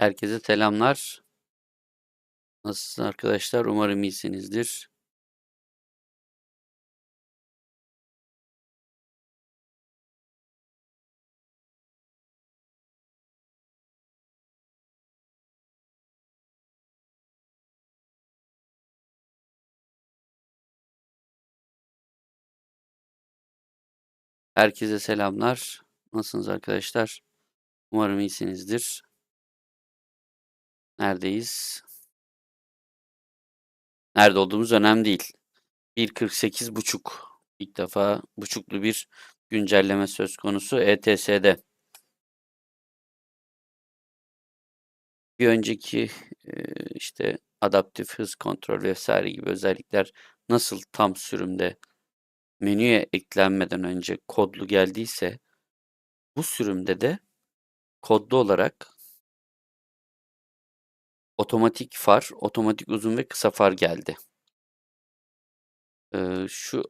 Herkese selamlar. Nasılsınız arkadaşlar? Umarım iyisinizdir. Herkese selamlar. Nasılsınız arkadaşlar? Umarım iyisinizdir. Neredeyiz? Nerede olduğumuz önemli değil. 1.48 buçuk. İlk defa buçuklu bir güncelleme söz konusu ETS'de. Bir önceki işte adaptif hız kontrol vesaire gibi özellikler nasıl tam sürümde menüye eklenmeden önce kodlu geldiyse bu sürümde de kodlu olarak otomatik far, otomatik uzun ve kısa far geldi. Ee, şu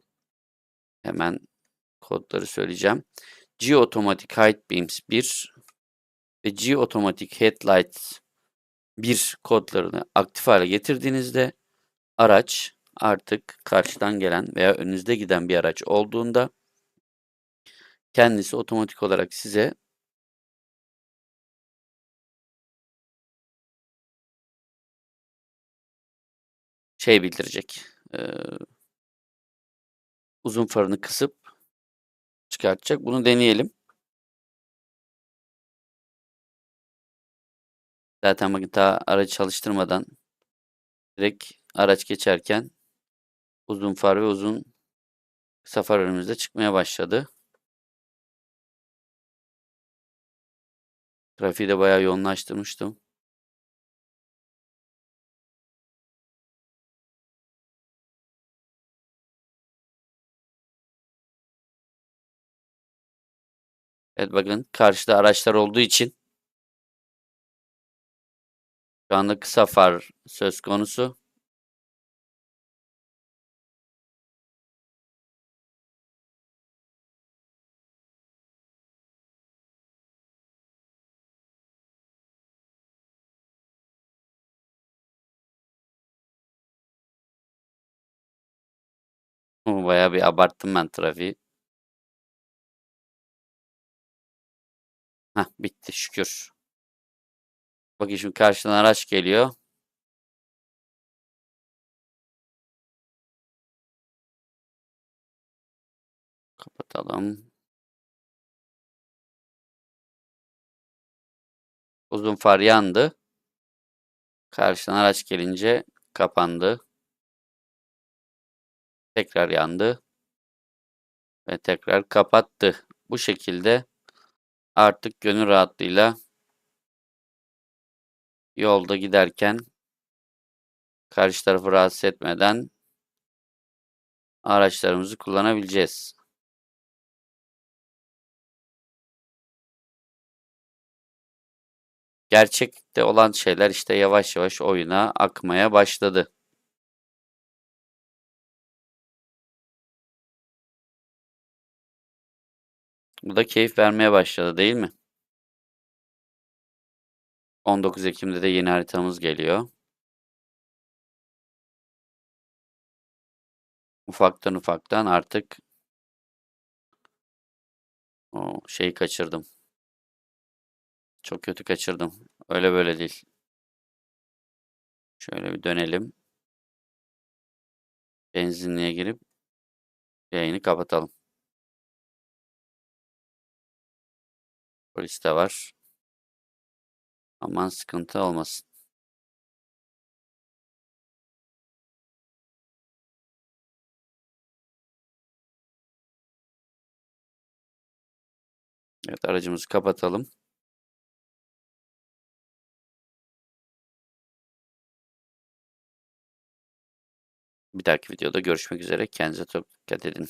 hemen kodları söyleyeceğim. G Automatic Height Beams 1 ve G Automatic Headlights 1 kodlarını aktif hale getirdiğinizde araç artık karşıdan gelen veya önünüzde giden bir araç olduğunda kendisi otomatik olarak size şey bildirecek. Ee, uzun farını kısıp çıkartacak. Bunu deneyelim. Zaten bakın daha aracı çalıştırmadan direkt araç geçerken uzun far ve uzun kısa far önümüzde çıkmaya başladı. Trafiği de bayağı yoğunlaştırmıştım. Evet bakın karşıda araçlar olduğu için şu anda kısa far söz konusu. Bayağı bir abarttım ben trafiği. Heh, bitti şükür. Bakın şimdi karşıdan araç geliyor. Kapatalım. Uzun far yandı. Karşıdan araç gelince kapandı. Tekrar yandı. Ve tekrar kapattı. Bu şekilde artık gönül rahatlığıyla yolda giderken karşı tarafı rahatsız etmeden araçlarımızı kullanabileceğiz. Gerçekte olan şeyler işte yavaş yavaş oyuna akmaya başladı. Bu da keyif vermeye başladı değil mi? 19 Ekim'de de yeni haritamız geliyor. Ufaktan ufaktan artık o şeyi kaçırdım. Çok kötü kaçırdım. Öyle böyle değil. Şöyle bir dönelim. Benzinliğe girip yayını kapatalım. Polis de var. Aman sıkıntı olmasın. Evet aracımızı kapatalım. Bir dahaki videoda görüşmek üzere. Kendinize çok dikkat edin.